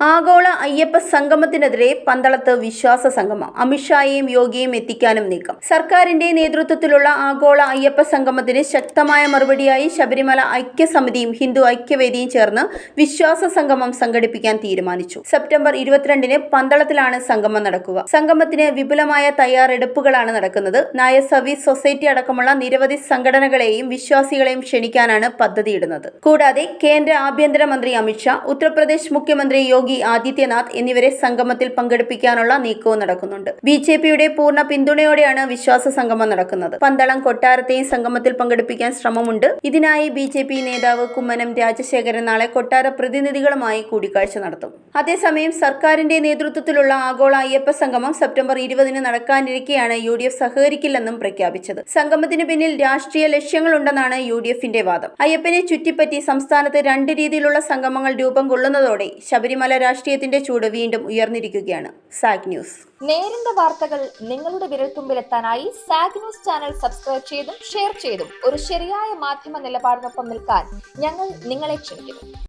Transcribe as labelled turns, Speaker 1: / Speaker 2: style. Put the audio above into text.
Speaker 1: ആഗോള അയ്യപ്പ സംഗമത്തിനെതിരെ പന്തളത്ത് വിശ്വാസ സംഗമം. അമിത്ഷായെയും യോഗിയെയും എത്തിക്കാനും നീക്കം. സർക്കാരിന്റെ നേതൃത്വത്തിലുള്ള ആഗോള അയ്യപ്പ സംഗമത്തിന് ശക്തമായ മറുപടിയായി ശബരിമല ഐക്യസമിതിയും ഹിന്ദു ഐക്യവേദിയും ചേർന്ന് വിശ്വാസ സംഗമം സംഘടിപ്പിക്കാൻ തീരുമാനിച്ചു. സെപ്റ്റംബർ ഇരുപത്തിരണ്ടിന് പന്തളത്തിലാണ് സംഗമം നടക്കുക. സംഗമത്തിന് വിപുലമായ തയ്യാറെടുപ്പുകളാണ് നടക്കുന്നത്. നായർ സർവീസ് സൊസൈറ്റി അടക്കമുള്ള നിരവധി സംഘടനകളെയും വിശ്വാസികളെയും ക്ഷണിക്കാനാണ് പദ്ധതിയിടുന്നത്. കൂടാതെ കേന്ദ്ര ആഭ്യന്തരമന്ത്രി അമിത്ഷാ ഉത്തർപ്രദേശ് മുഖ്യമന്ത്രി യോഗി ആദിത്യനാഥ് എന്നിവരെ സംഗമത്തിൽ പങ്കെടുപ്പിക്കാനുള്ള നീക്കവും നടക്കുന്നുണ്ട്. ബി ജെ പിയുടെ പൂർണ പിന്തുണയോടെയാണ് വിശ്വാസ സംഗമം നടക്കുന്നത്. പന്തളം കൊട്ടാരത്തെയും സംഗമത്തിൽ പങ്കെടുപ്പിക്കാൻ ശ്രമമുണ്ട്. ഇതിനായി ബി ജെ പി നേതാവ് കുമ്മനം രാജശേഖരൻ നാളെ കൊട്ടാര പ്രതിനിധികളുമായി കൂടിക്കാഴ്ച നടത്തും. അതേസമയം സർക്കാരിന്റെ നേതൃത്വത്തിലുള്ള ആഗോള അയ്യപ്പ സംഗമം സെപ്റ്റംബർ ഇരുപതിന് നടക്കാനിരിക്കെയാണ് യു ഡി എഫ് സഹകരിക്കില്ലെന്നും പ്രഖ്യാപിച്ചത്. സംഗമത്തിന് പിന്നിൽ രാഷ്ട്രീയ ലക്ഷ്യങ്ങളുണ്ടെന്നാണ് യു ഡി എഫിന്റെ വാദം. അയ്യപ്പനെ ചുറ്റിപ്പറ്റി സംസ്ഥാനത്ത് രണ്ട് രീതിയിലുള്ള സംഗമങ്ങൾ രൂപം കൊള്ളുന്നതോടെ ശബരിമല രാഷ്ട്രീയത്തിന്റെ ചൂട് വീണ്ടും ഉയർന്നിരിക്കുകയാണ്. സാഗ് ന്യൂസ്.
Speaker 2: നേരിന്റെ വാർത്തകൾ നിങ്ങളുടെ വിരൽത്തുമ്പിലെത്താനായി സാഗ് ന്യൂസ് ചാനൽ സബ്സ്ക്രൈബ് ചെയ്തും ഷെയർ ചെയ്തും ഒരു ശരിയായ മാധ്യമ നിലപാടിനൊപ്പം നിൽക്കാൻ ഞങ്ങൾ നിങ്ങളെ ക്ഷണിക്കുന്നു.